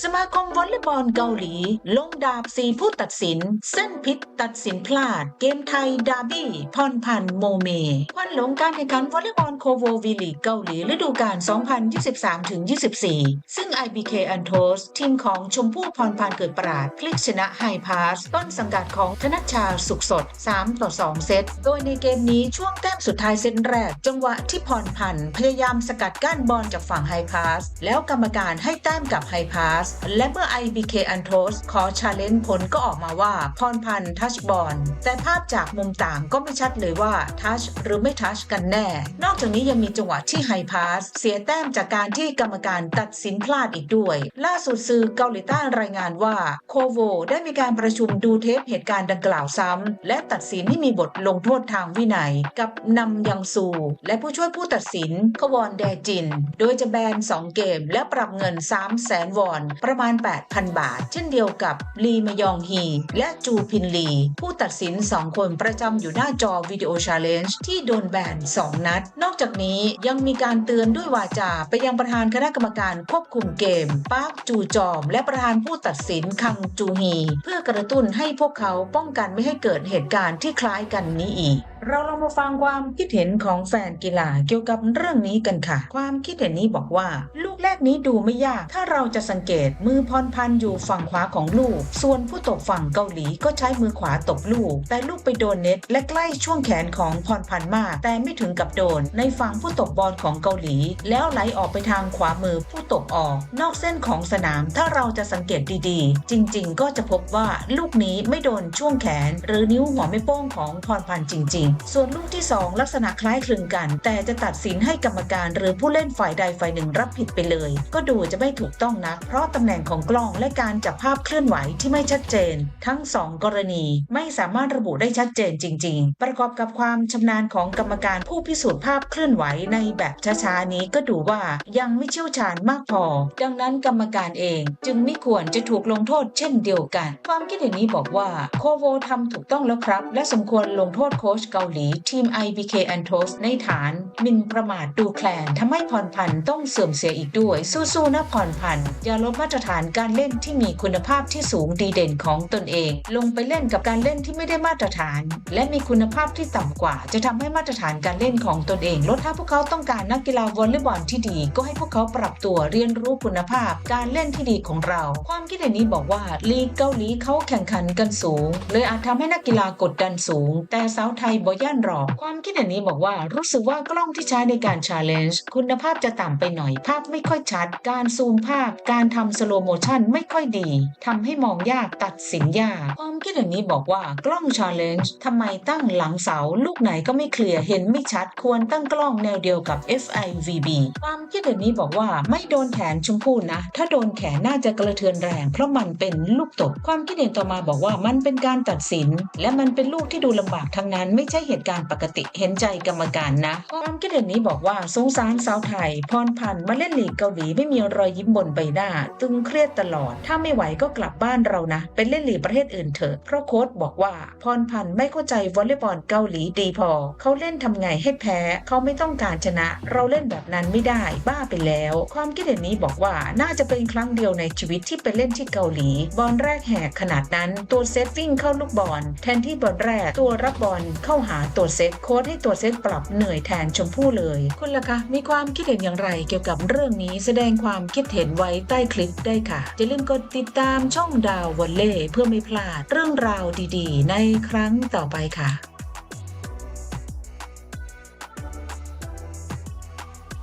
สมาคมวอลเลย์บอลเกาหลี ลงดาบสีผู้ตัดสิน เส้นพิษตัดสินพลาด เกมไทยดาร์บี้พรพันธ์โมเมควันหลงการแข่งขันวอลเลย์บอลโคโววีลีกเกาหลีฤดูกาล 2023-24 ซึ่ง IBK a n t o s ทีมของชมพู่พรพันธ์เกิดปราด พลิกชนะไฮพาส ต้นสังกัดของธนชาสุขสด 3 ต่อ 2 เซต โดยในเกมนี้ช่วงแต้มสุดท้ายเซตแรก จังหวะที่พรพันธ์พยายามสกัดกั้นบอลจากฝั่งไฮพาส แล้วกรรมการให้แต้มกับไฮพาสและเมื่อ IBK a n t o s ขอชาเลนจ์ผลก็ออกมาว่าพรพันธ์ทัชบอลแต่ภาพจากมุมต่างก็ไม่ชัดเลยว่าทัชหรือไม่ทัชกันแน่ นอกจากนี้ยังมีจังหวะที่ไฮพาสเสียแต้มจากการที่กรรมการตัดสินพลาดอีกด้วย ล่าสุดสื่อเกาหลีใต้รายงานว่าโคโวได้มีการประชุมดูเทปเหตุการณ์ดังกล่าวซ้ำ และตัดสินให้มีบทลงโทษทางวินัย กับนำยังซู และผู้ช่วยผู้ตัดสินควอนแดจิน โดยจะแบน 2 เกมและปรับเงิน 3 0 0แสนวอนประมาณ 8,000 บาท เช่นเดียวกับลีมยองฮี และจูพินลี ผู้ตัดสิน 2 คนประจำอยู่หน้าจอวิดีโอชาเลนจ์ที่โดนแบน 2 นัด นอกจากนี้ยังมีการเตือนด้วยวาจาไปยังประธานคณะกรรมการควบคุมเกมปาร์คจูจอม และประธานผู้ตัดสินคังจูฮี เพื่อกระตุ้นให้พวกเขาป้องกันไม่ให้เกิดเหตุการณ์ที่คล้ายกันนี้อีก เราลองมาฟังความคิดเห็นของแฟนกีฬาเกี่ยวกับเรื่องนี้กันค่ะ ความคิดเห็นนี้บอกว่า ลูกแรกนี้ดูไม่ยาก ถ้าเราจะสังเกตมือพรพันอยู่ฝั่งขวาของลูก ส่วนผู้ตบฝั่งเกาหลีก็ใช้มือขวาตบลูก แต่ลูกไปโดนเน็ตและใกล้ช่วงแขนของพรพันมาก แต่ไม่ถึงกับโดน ในฝั่งผู้ตบบอลของเกาหลี แล้วไหลออกไปทางขวามือผู้ตบออก นอกเส้นของสนามถ้าเราจะสังเกตดีๆ จริง ๆ ก็จะพบว่าลูกนี้ไม่โดนช่วงแขน หรือนิ้วหัวไม่โป้งของพรพันจริง ๆส่วนลูกที่ 2 ลักษณะคล้ายคลึงกัน แต่จะตัดสินให้กรรมการหรือผู้เล่นฝ่ายใดฝ่ายหนึ่งรับผิดไปเลย ก็ดูจะไม่ถูกต้องนักเพราะตำแหน่งของกล้องและการจับภาพเคลื่อนไหวที่ไม่ชัดเจน ทั้ง 2 กรณีไม่สามารถระบุได้ชัดเจนจริง ๆ ประกอบกับความชำนาญของกรรมการผู้พิสูจน์ภาพเคลื่อนไหวในแบบช้าๆนี้ก็ดูว่ายังไม่เชี่ยวชาญมากพอ ดังนั้นกรรมการเองจึงไม่ควรจะถูกลงโทษเช่นเดียวกัน ความคิดเห็นนี้บอกว่าโคโวทำถูกต้องแล้วครับ และสมควรลงโทษโค้ชเกาาหลีทีม IBK a n t o s ในฐานมินประมาทดูแคลนทำให้พรพันธ์ต้องเสื่อมเสียอีกด้วย สู้ๆนะพรพันธ์อย่าลดมาตรฐานการเล่นที่มีคุณภาพที่สูงดีเด่นของตนเอง ลงไปเล่นกับการเล่นที่ไม่ได้มาตรฐาน และมีคุณภาพที่ต่ำกว่า จะทำให้มาตรฐานการเล่นของตนเองลดถ้าพวกเขาต้องการนักกีฬาวอลเลย์บอลที่ดี ก็ให้พวกเขาปรับตัวเรียนรู้คุณภาพ การเล่นที่ดีของเรา ความคิดเห็นนี้บอกว่าลีกเกาหลีเขาแข่งขันกันสูง เลยอาจทำให้นักกีฬากดดันสูง แต่สาวไทยบย่านรอความคิดเห็นนี้บอกว่ารู้สึกว่ากล้องที่ใช้ในการชาเลนจ์คุณภาพจะต่ำไปหน่อย ภาพไม่ค่อยชัด การซูมภาพ การทำสโลโมชันไม่ค่อยดีทำให้มองยากตัดสินยาก ความคิดเห็นนี้บอกว่ากล้องชาเลนจ์ทำไมตั้งหลังเสา ลูกไหนก็ไม่เคลียร์เห็นไม่ชัด ควรตั้งกล้องแนวเดียวกับ FIVB ความคิดเห็นนี้บอกว่าไม่โดนแขนชมพู่นะ ถ้าโดนแขนน่าจะกระเทือนแรง เพราะมันเป็นลูกตบความคิดเห็นต่อมาบอกว่ามันเป็นการตัดสิน และมันเป็นลูกที่ดูลำบากทั้งนั้นไม่ใช่เหตุการณ์ปกติเห็นใจกรรมการนะ ความคิดเห็นนี้บอกว่าสงสารสาวไทย พรพันธ์มาเล่นหลีกเกาหลีไม่มีรอยยิ้มบนใบหน้า ตึงเครียดตลอด ถ้าไม่ไหวก็กลับบ้านเรานะเป็นเล่นหลีกประเทศอื่นเถอะเพราะโค้ชบอกว่า พรพันธ์ไม่เข้าใจวอลเลย์บอลเกาหลีดีพอ เขาเล่นทำไงให้แพ้ เขาไม่ต้องการชนะ เราเล่นแบบนั้นไม่ได้บ้าไปแล้ว ความคิดเห็นนี้บอกว่าน่าจะเป็นครั้งเดียวในชีวิตที่ไปเล่นที่เกาหลี บอลแรกแหกขนาดนั้น ตัวเซตวิ่งเข้าลูกบอลแทนที่บอลแรกตัวรับบอลเข้าหาตัวเซตโค้ดให้ตัวเซตปรับเหนื่อยแทนชมพู่เลย คุณล่ะคะมีความคิดเห็นอย่างไรเกี่ยวกับเรื่องนี้แสดงความคิดเห็นไว้ใต้คลิปได้ค่ะอย่าลืมกดติดตามช่องดาววอลเล่เพื่อไม่พลาดเรื่องราวดีๆ ในครั้งต่อไปค่ะ